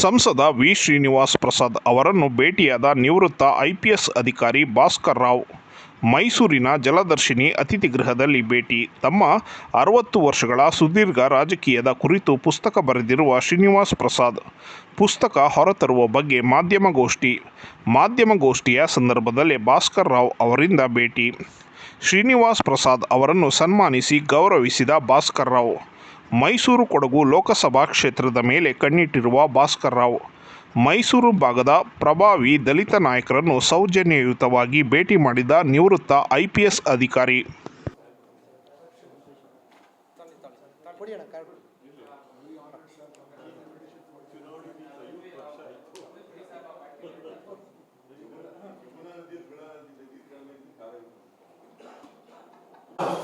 ಸಂಸದ ವಿ ಶ್ರೀನಿವಾಸ್ ಪ್ರಸಾದ್ ಅವರನ್ನು ಭೇಟಿಯಾದ ನಿವೃತ್ತ ಐಪಿಎಸ್ ಅಧಿಕಾರಿ ಭಾಸ್ಕರ್ ರಾವ್ ಮೈಸೂರಿನ ಜಲದರ್ಶಿನಿ ಅತಿಥಿ ಗೃಹದಲ್ಲಿ ಭೇಟಿ. ತಮ್ಮ ಅರವತ್ತು ವರ್ಷಗಳ ಸುದೀರ್ಘ ರಾಜಕೀಯದ ಕುರಿತು ಪುಸ್ತಕ ಬರೆದಿರುವ ಶ್ರೀನಿವಾಸ್ ಪ್ರಸಾದ್ ಪುಸ್ತಕ ಹೊರತರುವ ಬಗ್ಗೆ ಮಾಧ್ಯಮಗೋಷ್ಠಿ. ಮಾಧ್ಯಮಗೋಷ್ಠಿಯ ಸಂದರ್ಭದಲ್ಲಿ ಭಾಸ್ಕರ್ ರಾವ್ ಅವರಿಂದ ಭೇಟಿ. ಶ್ರೀನಿವಾಸ್ ಪ್ರಸಾದ್ ಅವರನ್ನು ಸನ್ಮಾನಿಸಿ ಗೌರವಿಸಿದ ಭಾಸ್ಕರ್ ರಾವ್ ಮೈಸೂರು ಕೊಡಗು ಲೋಕಸಭಾ ಕ್ಷೇತ್ರದ ಮೇಲೆ ಕಣ್ಣಿಟ್ಟಿರುವ ಭಾಸ್ಕರ್ ರಾವ್. ಮೈಸೂರು ಭಾಗದ ಪ್ರಭಾವಿ ದಲಿತ ನಾಯಕರನ್ನು ಸೌಜನ್ಯಯುತವಾಗಿ ಭೇಟಿ ಮಾಡಿದ ನಿವೃತ್ತ ಐಪಿಎಸ್ ಅಧಿಕಾರಿ.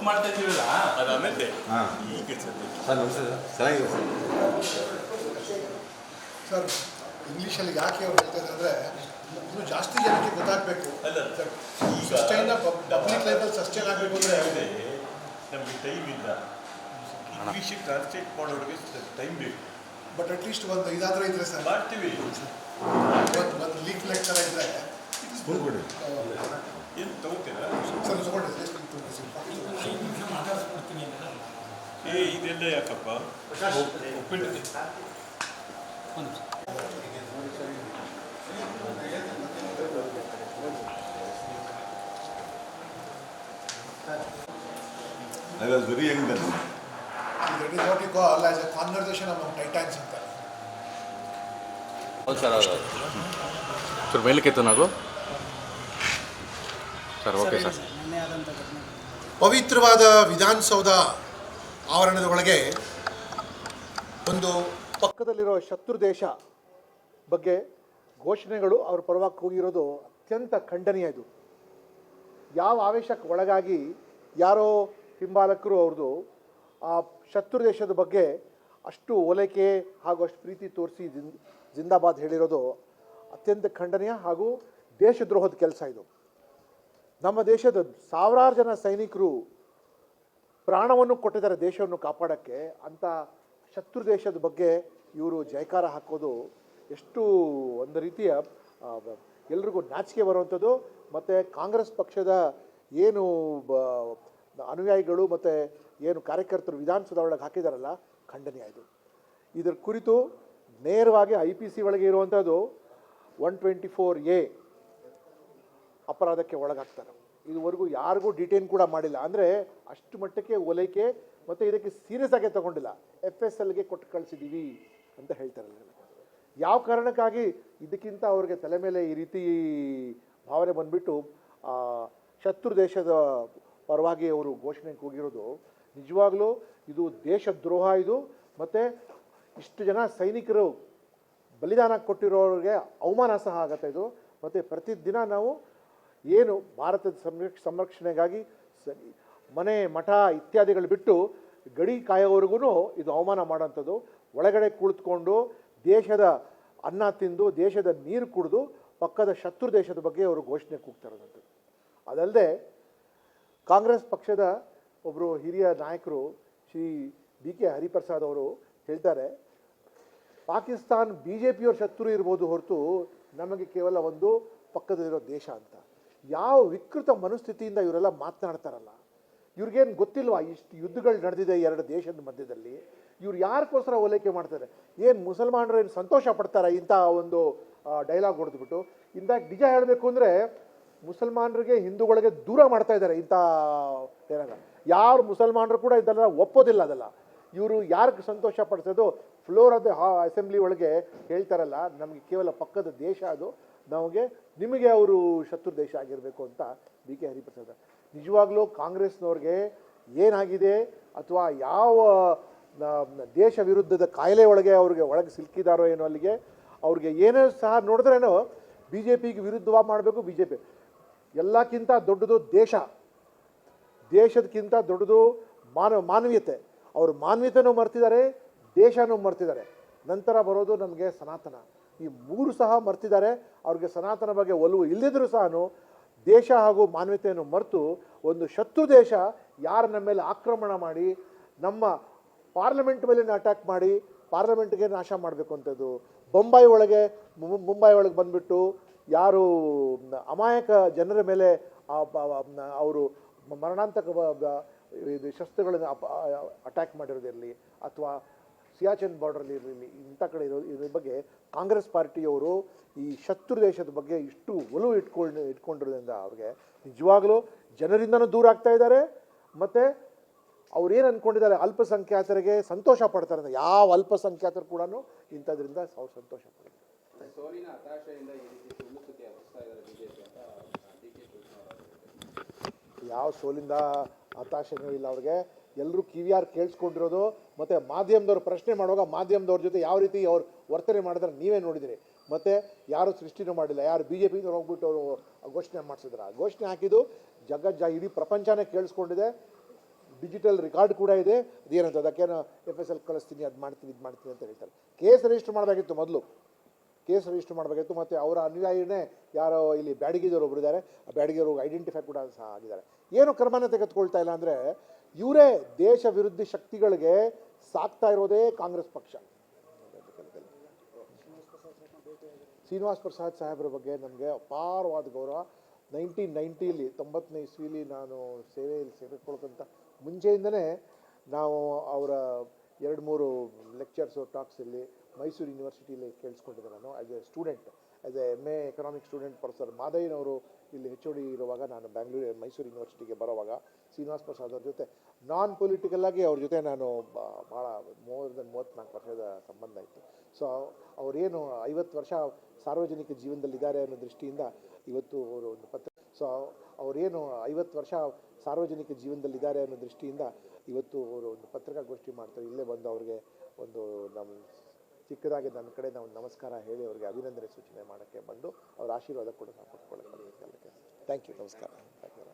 ಬುಕ್ ಮಾಡ್ತಾ ಇದೀವಲ್ಲ ಅದಾಮೇಲೆ ಹಾಂ. ಈಗ ಸದ್ಯ. ಸರ್ ನಮಸ್ತೆ ಸರ್. ಚೆನ್ನಾಗಿದೆ ಸರ್. ಸರ್ ಇಂಗ್ಲೀಷಲ್ಲಿ ಯಾಕೆ ಅವ್ರು ಹೇಳ್ತಾ ಇದ್ದಾರೆ ಅಂದರೆ ಇದು ಜಾಸ್ತಿ ಜನಕ್ಕೆ ಗೊತ್ತಾಗಬೇಕು. ಅಲ್ಲ ಸರ್ ಸಸ್ಟೈನ್ ಪಬ್ಲಿಕ್ ಲೈಫಲ್ಲಿ ಸಸ್ಟೈನ್ ಆಗಬೇಕು ಅಂದರೆ ನಮಗೆ ಟೈಮ್ ಇಲ್ಲ. ಇಂಗ್ಲೀಷಿಗೆ ಟ್ರಾನ್ಸ್ಲೇಟ್ ಮಾಡೋರಿಗೆ ಟೈಮ್ ಬೇಕು. ಬಟ್ ಅಟ್ಲೀಸ್ಟ್ ಒಂದು ಇದಾದರೂ ಇದ್ರೆ ಸರ್. ಮಾಡ್ತೀವಿ. ಇವತ್ತು ಒಂದು ಲೀಕ್ ಲೆಕ್ಚರ್ ಥರ ಇದ್ದರೆ ಏನು ತಗೋತೀರಾ? ಸರ್ ತಗೊಂಡಿದ್ದೆ. ಏ ಇದೆಲ್ಲ ಯಾಕಪ್ಪ? ಉಪ್ಪಿಟ್ಟು I was very young then that is what you call as a conversation amount titans ಅಂತ ಹೌದು ಸರ್ ಹೌದು ಸರ್ ಮೇಲಕ್ಕೆತ್ತು ನಾವು ಸರ್ ಓಕೆ ಸರ್. ಪವಿತ್ರವಾದ ವಿಧಾನಸೌಧ ಆವರಣದ ಒಳಗೆ ಒಂದು ಪಕ್ಕದಲ್ಲಿರೋ ಶತ್ರು ದೇಶ ಬಗ್ಗೆ ಘೋಷಣೆಗಳು ಅವ್ರ ಪರವಾಗಿ ಕೂಗಿರೋದು ಅತ್ಯಂತ ಖಂಡನೀಯ ಇದು. ಯಾವ ಆವೇಶಕ್ಕೆ ಒಳಗಾಗಿ ಯಾರೋ ಹಿಂಬಾಲಕರು ಅವ್ರದ್ದು ಆ ಶತ್ರು ದೇಶದ ಬಗ್ಗೆ ಅಷ್ಟು ಓಲೈಕೆ ಹಾಗೂ ಅಷ್ಟು ಪ್ರೀತಿ ತೋರಿಸಿ ಜಿನ್ ಜಿಂದಾಬಾದ್ ಹೇಳಿರೋದು ಅತ್ಯಂತ ಖಂಡನೀಯ ಹಾಗೂ ದೇಶದ್ರೋಹದ ಕೆಲಸ ಇದು. ನಮ್ಮ ದೇಶದ ಸಾವಿರಾರು ಜನ ಸೈನಿಕರು ಪ್ರಾಣವನ್ನು ಕೊಟ್ಟಿದ್ದಾರೆ ದೇಶವನ್ನು ಕಾಪಾಡೋಕ್ಕೆ ಅಂತ ಶತ್ರು ದೇಶದ ಬಗ್ಗೆ ಇವರು ಜಯಕಾರ ಹಾಕೋದು ಎಷ್ಟು ಒಂದು ರೀತಿಯ ಎಲ್ರಿಗೂ ನಾಚಿಕೆ ಬರುವಂಥದ್ದು. ಮತ್ತು ಕಾಂಗ್ರೆಸ್ ಪಕ್ಷದ ಏನು, ಬ- ಅನುಯಾಯಿಗಳು ಮತ್ತು ಏನು ಕಾರ್ಯಕರ್ತರು ವಿಧಾನಸೌಧ ಒಳಗೆ ಹಾಕಿದಾರಲ್ಲ, ಖಂಡನೀಯ ಇದು. ಇದರ ಕುರಿತು ನೇರವಾಗಿ ಐ ಪಿ ಸಿ ಒಳಗೆ ಇರುವಂಥದ್ದು, ಒನ್ ಟ್ವೆಂಟಿ ಫೋರ್ ಎ ಅಪರಾಧಕ್ಕೆ ಒಳಗಾಗ್ತಾರೆ. ಇದುವರೆಗೂ ಯಾರಿಗೂ ಡಿಟೈನ್ ಕೂಡ ಮಾಡಿಲ್ಲ. ಅಂದರೆ ಅಷ್ಟು ಮಟ್ಟಕ್ಕೆ ಒಲೈಕೆ ಮತ್ತು ಇದಕ್ಕೆ ಸೀರಿಯಸ್ ಆಗಿ ತಗೊಂಡಿಲ್ಲ. ಎಫ್ ಎಸ್ ಎಲ್ಗೆ ಕೊಟ್ಟು ಕಳಿಸಿದ್ದೀವಿ ಅಂತ ಹೇಳ್ತಾರೆ ಯಾವ ಕಾರಣಕ್ಕಾಗಿ ಇದಕ್ಕಿಂತ ಅವ್ರಿಗೆ ತಲೆ ಮೇಲೆ ಈ ರೀತಿ ಭಾವನೆ ಬಂದ್ಬಿಟ್ಟು ಶತ್ರು ದೇಶದ ಪರವಾಗಿ ಅವರು ಘೋಷಣೆ ಕೂಗಿರೋದು ನಿಜವಾಗ್ಲೂ ಇದು ದೇಶದ್ರೋಹ ಇದು, ಮತ್ತು ಇಷ್ಟು ಜನ ಸೈನಿಕರು ಬಲಿದಾನ ಕೊಟ್ಟಿರೋರಿಗೆ ಅವಮಾನ ಸಹ ಆಗತ್ತೆ ಇದು, ಮತ್ತು ಪ್ರತಿದಿನ ನಾವು ಏನು ಭಾರತದ ಸಂರಕ್ಷ, ಸಂರಕ್ಷಣೆಗಾಗಿ ಮನೆ, ಮಠ ಇತ್ಯಾದಿಗಳು ಬಿಟ್ಟು ಗಡಿ ಕಾಯೋವರೆಗೂ ಇದು ಅವಮಾನ ಮಾಡೋಂಥದ್ದು ಒಳಗಡೆ ಕುಳಿತುಕೊಂಡು ದೇಶದ ಅನ್ನ ತಿಂದು, ದೇಶದ ನೀರು ಕುಡಿದು, ಪಕ್ಕದ ಶತ್ರು ದೇಶದ ಬಗ್ಗೆ ಅವರು ಘೋಷಣೆ ಕೂಗ್ತಾರಂಥದ್ದು ಅದಲ್ಲದೆ ಕಾಂಗ್ರೆಸ್ ಪಕ್ಷದ ಒಬ್ಬರು ಹಿರಿಯ ನಾಯಕರು ಶ್ರೀ ಬಿ ಕೆ ಹರಿಪ್ರಸಾದ್ ಅವರು ಹೇಳ್ತಾರೆ, ಪಾಕಿಸ್ತಾನ್ ಬಿ ಜೆ ಪಿಯವ್ರ ಶತ್ರು ಇರ್ಬೋದು ಹೊರತು ನಮಗೆ ಕೇವಲ ಒಂದು ಪಕ್ಕದಲ್ಲಿರೋ ದೇಶ ಅಂತ. ಯಾವ ವಿಕೃತ ಮನಸ್ಥಿತಿಯಿಂದ ಇವರೆಲ್ಲ ಮಾತನಾಡ್ತಾರಲ್ಲ? ಇವ್ರಿಗೇನು ಗೊತ್ತಿಲ್ವಾ? ಇಷ್ಟು ಯುದ್ಧಗಳು ನಡೆದಿದೆ, ಎರಡು ದೇಶದ ಮಧ್ಯದಲ್ಲಿ. ಇವ್ರು ಯಾರಿಗೋಸ್ಕರ ಓಲೈಕೆ ಮಾಡ್ತಾರೆ? ಏನು ಮುಸಲ್ಮಾನರು ಏನು ಸಂತೋಷ ಪಡ್ತಾರೆ ಇಂಥ ಒಂದು ಡೈಲಾಗ್ ಹೊಡೆದ್ಬಿಟ್ಟು? ಇಂದಾಕ್ ನಿಜ ಹೇಳಬೇಕು ಅಂದರೆ ಮುಸಲ್ಮಾನರಿಗೆ ಹಿಂದೂಗಳಿಗೆ ದೂರ ಮಾಡ್ತಾ ಇದ್ದಾರೆ ಇಂಥ ಏನಾಗ ಯಾರು ಮುಸಲ್ಮಾನರು ಕೂಡ ಇದೆಲ್ಲ ಒಪ್ಪೋದಿಲ್ಲ ಅದೆಲ್ಲ. ಇವರು ಯಾರಿಗೆ ಸಂತೋಷ ಪಡಿಸೋದು? ಫ್ಲೋರ್ ಆಫ್ ದ ಅಸೆಂಬ್ಲಿ ಒಳಗೆ ಹೇಳ್ತಾರಲ್ಲ, ನಮಗೆ ಕೇವಲ ಪಕ್ಕದ ದೇಶ ಅದು. ನಮಗೆ ನಿಮಗೆ ಅವರು ಶತ್ರು ದೇಶ ಆಗಿರಬೇಕು ಅಂತ ಬಿ ಕೆ ಹರಿಪ್ರಸಾದ್. ನಿಜವಾಗ್ಲೂ ಕಾಂಗ್ರೆಸ್ನವ್ರಿಗೆ ಏನಾಗಿದೆ ಅಥವಾ ಯಾವ ದೇಶ ವಿರುದ್ಧದ ಕಾಯಿಲೆ ಒಳಗೆ ಅವ್ರಿಗೆ ಒಳಗೆ ಸಿಲುಕಿದಾರೋ ಏನೋ ಅಲ್ಲಿಗೆ, ಅವ್ರಿಗೆ ಏನೇ ಸಹ ನೋಡಿದ್ರೇನೋ ಬಿ ಜೆ ಪಿಗೆ ವಿರುದ್ಧವಾಗಿ ಮಾಡಬೇಕು ಬಿ ಜೆ ಪಿ ಎಲ್ಲಕ್ಕಿಂತ ದೊಡ್ಡದು ದೇಶ. ದೇಶದಕ್ಕಿಂತ ದೊಡ್ಡದು ಮಾನವ, ಮಾನವೀಯತೆ. ಅವರು ಮಾನವೀಯತೆನೂ ಮರ್ತಿದ್ದಾರೆ, ದೇಶನೂ ಮರ್ತಿದ್ದಾರೆ. ನಂತರ ಬರೋದು ನಮಗೆ ಸನಾತನ. ಈ ಮೂರು ಸಹ ಮರ್ತಿದ್ದಾರೆ. ಅವ್ರಿಗೆ ಸನಾತನ ಬಗ್ಗೆ ಒಲವು ಇಲ್ಲದಿದ್ರೂ ಸಹ ದೇಶ ಹಾಗೂ ಮಾನವೀಯತೆಯನ್ನು ಮರೆತು ಒಂದು ಶತ್ರು ದೇಶ ಯಾರ ನಮ್ಮ ಮೇಲೆ ಆಕ್ರಮಣ ಮಾಡಿ, ನಮ್ಮ ಪಾರ್ಲಿಮೆಂಟ್ ಮೇಲೆ ಅಟ್ಯಾಕ್ ಮಾಡಿ, ಪಾರ್ಲಿಮೆಂಟ್ಗೆ ನಾಶ ಮಾಡಬೇಕು ಅಂತದ್ದು. ಬೊಂಬಾಯಿ ಒಳಗೆ, ಮುಂಬೈ ಒಳಗೆ ಬಂದುಬಿಟ್ಟು ಯಾರು ಅಮಾಯಕ ಜನರ ಮೇಲೆ ಅವರು ಮರಣಾಂತಕ ಇದು ಶಸ್ತ್ರಗಳನ್ನು ಅಟ್ಯಾಕ್ ಮಾಡಿರೋದಿರಲಿ ಅಥವಾ ಸಿಯಾಚನ್ ಬಾರ್ಡ್ರಲ್ಲಿ ಇರಲಿ ಇಂಥ ಕಡೆ ಇರೋ ಇದ್ರ ಬಗ್ಗೆ ಕಾಂಗ್ರೆಸ್ ಪಾರ್ಟಿಯವರು ಈ ಶತ್ರು ದೇಶದ ಬಗ್ಗೆ ಇಷ್ಟು ಒಲವು ಇಟ್ಕೊಂಡು ಇಟ್ಕೊಂಡಿರೋದ್ರಿಂದ ಅವ್ರಿಗೆ ನಿಜವಾಗಲೂ ಜನರಿಂದನೂ ದೂರ ಆಗ್ತಾ ಇದ್ದಾರೆ. ಮತ್ತು ಅವ್ರೇನು ಏನು ಅಂದ್ಕೊಂಡಿದ್ದಾರೆ ಅಲ್ಪಸಂಖ್ಯಾತರಿಗೆ ಸಂತೋಷ ಪಡ್ತಾರೆ ಯಾವ ಅಲ್ಪಸಂಖ್ಯಾತರು ಕೂಡ ಇಂಥದ್ರಿಂದ ಅವ್ರು ಸಂತೋಷ ಪಡ್ತಾರೆ. ಯಾವ ಸೋಲಿಂದ ಹತಾಶೆನೂ ಇಲ್ಲ ಅವ್ರಿಗೆ. ಎಲ್ಲರೂ ಕಿವಿಯಾರು ಕೇಳಿಸ್ಕೊಂಡಿರೋದು, ಮತ್ತು ಮಾಧ್ಯಮದವ್ರು ಪ್ರಶ್ನೆ ಮಾಡುವಾಗ ಮಾಧ್ಯಮದವ್ರ ಜೊತೆ ಯಾವ ರೀತಿ ಅವ್ರು ವರ್ತನೆ ಮಾಡಿದ್ರೆ ನೀವೇ ನೋಡಿದಿರಿ. ಮತ್ತು ಯಾರು ಸೃಷ್ಟಿನೂ ಮಾಡಿಲ್ಲ, ಯಾರು ಬಿ ಜೆ ಪಿದವ್ರು ಹೋಗ್ಬಿಟ್ಟು ಅವರು ಘೋಷಣೆ ಆ ಘೋಷಣೆ ಹಾಕಿದ್ದು ಜಗಜ್ಜ, ಇಡೀ ಪ್ರಪಂಚನೇ ಕೇಳಿಸ್ಕೊಂಡಿದೆ. ಡಿಜಿಟಲ್ ರೆಕಾರ್ಡ್ ಕೂಡ ಇದೆ. ಅದೇನಂತ ಅದಕ್ಕೇನು ಎಫ್ ಎಸ್ ಎಲ್ ಕಳಿಸ್ತೀನಿ, ಅದು ಮಾಡ್ತೀನಿ, ಇದು ಮಾಡ್ತೀನಿ ಅಂತ ಹೇಳ್ತಾರೆ. ಕೇಸ್ ರಿಜಿಸ್ಟರ್ ಮಾಡಬೇಕಿತ್ತು ಮೊದಲು. ಕೇಸ್ ರಿಜಿಸ್ಟರ್ ಮಾಡಬೇಕಿತ್ತು, ಮತ್ತು ಅವರ ಅನುಯಾಯಿನೇ ಯಾರೋ ಇಲ್ಲಿ ಬ್ಯಾಡಗಿದವರು ಒಬ್ಬರಿದ್ದಾರೆ ಆ ಬ್ಯಾಡಗಿಯವರು ಐಡೆಂಟಿಫೈ ಕೂಡ ಸಹ ಆಗಿದ್ದಾರೆ. ಏನು ಕ್ರಮನ ತೆಗೆದುಕೊಳ್ತಾ ಇಲ್ಲ ಅಂದರೆ ಇವರೇ ದೇಶ ವಿರುದ್ಧಿ ಶಕ್ತಿಗಳಿಗೆ ಸಾಕ್ತಾ ಇರೋದೇ ಕಾಂಗ್ರೆಸ್ ಪಕ್ಷ. ಶ್ರೀನಿವಾಸ್ ಪ್ರಸಾದ್ ಸಾಹೇಬ್ರ ಬಗ್ಗೆ ನಮಗೆ ಅಪಾರವಾದ ಗೌರವ. ನೈನ್ಟೀನ್ ನೈಂಟೀಲಿ ತೊಂಬತ್ತನೇ ಇಸ್ವಿಲಿ ನಾನು ಸೇವೆಯಲ್ಲಿ ಸೇರಿಕೊಳ್ಕಂತ ಮುಂಚೆಯಿಂದನೇ ನಾವು ಅವರ ಎರಡು ಮೂರು ಲೆಕ್ಚರ್ಸು ಟಾಕ್ಸಲ್ಲಿ ಮೈಸೂರು ಯೂನಿವರ್ಸಿಟಿಯಲ್ಲಿ ಕೇಳಿಸ್ಕೊಂಡಿದ್ದೆ ನಾನು as a student as a M A economic student professor ಮಾದಯ್ಯನವರು ಇಲ್ಲಿ ಹೆಚ್ ಓ ಡಿ ಇರುವಾಗ ನಾನು ಬ್ಯಾಂಗ್ಳೂರು ಮೈಸೂರು ಯೂನಿವರ್ಸಿಟಿಗೆ ಬರೋವಾಗ ಶ್ರೀನಿವಾಸ್ ಪ್ರಸಾದ್ ಅವ್ರ ಜೊತೆ ನಾನ್ ಪೊಲಿಟಿಕಲ್ ಆಗಿ ಅವ್ರ ಜೊತೆ ನಾನು ಭಾಳ ಮೋರ್ ದನ್ ಮೂವತ್ತ್ನಾಲ್ಕು ವರ್ಷದ ಸಂಬಂಧ ಇತ್ತು ಸೊ ಅವರೇನು ಐವತ್ತು ವರ್ಷ ಸಾರ್ವಜನಿಕ ಜೀವನದಲ್ಲಿದ್ದಾರೆ ಅನ್ನೋ ದೃಷ್ಟಿಯಿಂದ ಇವತ್ತು ಅವರು ಒಂದು ಪತ್ರ ಸೊ ಅವರೇನು ಐವತ್ತು ವರ್ಷ ಸಾರ್ವಜನಿಕ ಜೀವನದಲ್ಲಿದ್ದಾರೆ ಅನ್ನೋ ದೃಷ್ಟಿಯಿಂದ ಇವತ್ತು ಅವರು ಒಂದು ಪತ್ರಿಕಾಗೋಷ್ಠಿ ಮಾಡ್ತಾರೆ. ಇಲ್ಲೇ ಬಂದು ಅವ್ರಿಗೆ ಒಂದು ನಮ್ಮ ಚಿಕ್ಕದಾಗಿ ನನ್ನ ಕಡೆ ನಾವು ನಮಸ್ಕಾರ ಹೇಳಿ ಅವರಿಗೆ ಅಭಿನಂದನೆ ಸೂಚನೆ ಮಾಡೋಕ್ಕೆ ಬಂದು ಅವ್ರ ಆಶೀರ್ವಾದ ಕೂಡ ನಾವು ಕೊಟ್ಕೊಳ್ಳೋಕ್ಕೆ ಥ್ಯಾಂಕ್ ಯು ನಮಸ್ಕಾರ. Thank you